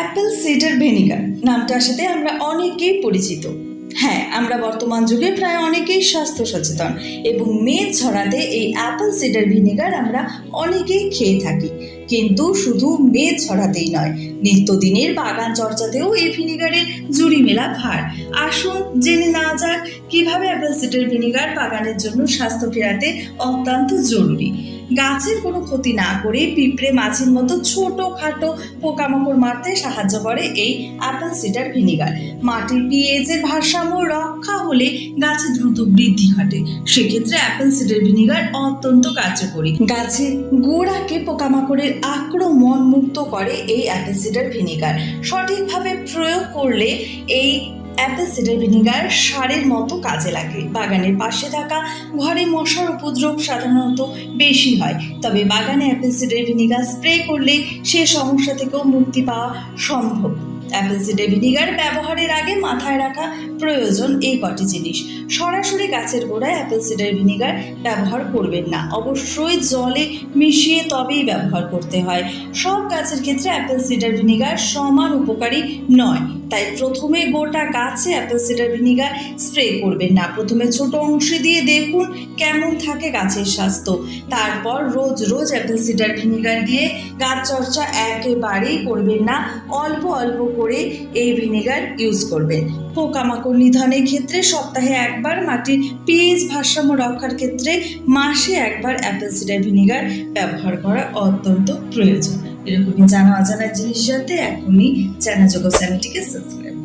Apple cider vinegar. নামটার সাথে আমরা অনেকেই পরিচিত। হ্যাঁ আমরা বর্তমান যুগে প্রায় অনেকেই স্বাস্থ্য সচেতন এবং মেদ ঝরাতে এই অ্যাপেল সিডার ভিনিগার আমরা অনেকেই খেয়ে থাকি। কিন্তু শুধু মেদ ছড়াতেই নয়, নিত্যদিনের বাগান চর্চাতেও এই ভিনিগারের জুড়ি মেলা ভার। আসুন জেনে না যাক কীভাবে অ্যাপেল সিডার ভিনিগার বাগানের জন্য স্বাস্থ্য ফেরাতে অত্যন্ত জরুরি। গাছের কোনো ক্ষতি না করে পিঁপড়ে মাছির মতো ছোট খাটো পোকামাকড় মারতে সাহায্য করে এই অ্যাপেল সিডার ভিনিগার। মাটির পিএইচের ভারসাম্য রক্ষা হলে গাছে দ্রুত বৃদ্ধি ঘটে। সেক্ষেত্রে অ্যাপেল সিডার ভিনিগার অত্যন্ত কার্যকরী। গাছের গোড়াকে পোকামাকড়ের আক্রমণ মুক্ত করে এই অ্যাপেল সিডার ভিনিগার। সঠিকভাবে প্রয়োগ করলে এই অ্যাপেল সিডার ভিনিগার সারের মতো কাজে লাগে। বাগানের পাশে থাকা ঘরে মশার উপদ্রব সাধারণত বেশি হয়। তবে বাগানে অ্যাপেল সিডার ভিনিগার স্প্রে করলে সে সমস্যা থেকেও মুক্তি পাওয়া সম্ভব। অ্যাপেল সিডার ভিনিগার ব্যবহারের আগে মাথায় রাখা প্রয়োজন এই কটি জিনিস। সরাসরি গাছের গোড়ায় অ্যাপেল সিডার ভিনিগার ব্যবহার করবেন না। অবশ্যই জলে মিশিয়ে তবেই ব্যবহার করতে হয়। সব গাছের ক্ষেত্রে অ্যাপেল সিডার ভিনিগার সমান উপকারী নয়। তাই প্রথমে গোটা গাছে অ্যাপেল সিডার ভিনিগার স্প্রে করবেন না। প্রথমে ছোট অংশে দিয়ে দেখুন কেমন থাকে গাছের স্বাস্থ্য। তারপর রোজ রোজ অ্যাপেল সিডার ভিনিগার দিয়ে গাছ চর্চা একেবারেই করবেন না। অল্প অল্প করে এই ভিনেগার ইউজ করবেন পোকামাকড় নিধনের ক্ষেত্রে সপ্তাহে একবার, মাটির পিএইচ ভারসাম্য রক্ষার ক্ষেত্রে মাসে একবার অ্যাপেল সিডার ভিনেগার ব্যবহার করা অত্যন্ত প্রয়োজন। এরকমই জানা অজানা জিনিস যাতে এখনই জানা যোগ চ্যানেলটিকে সাবস্ক্রাইব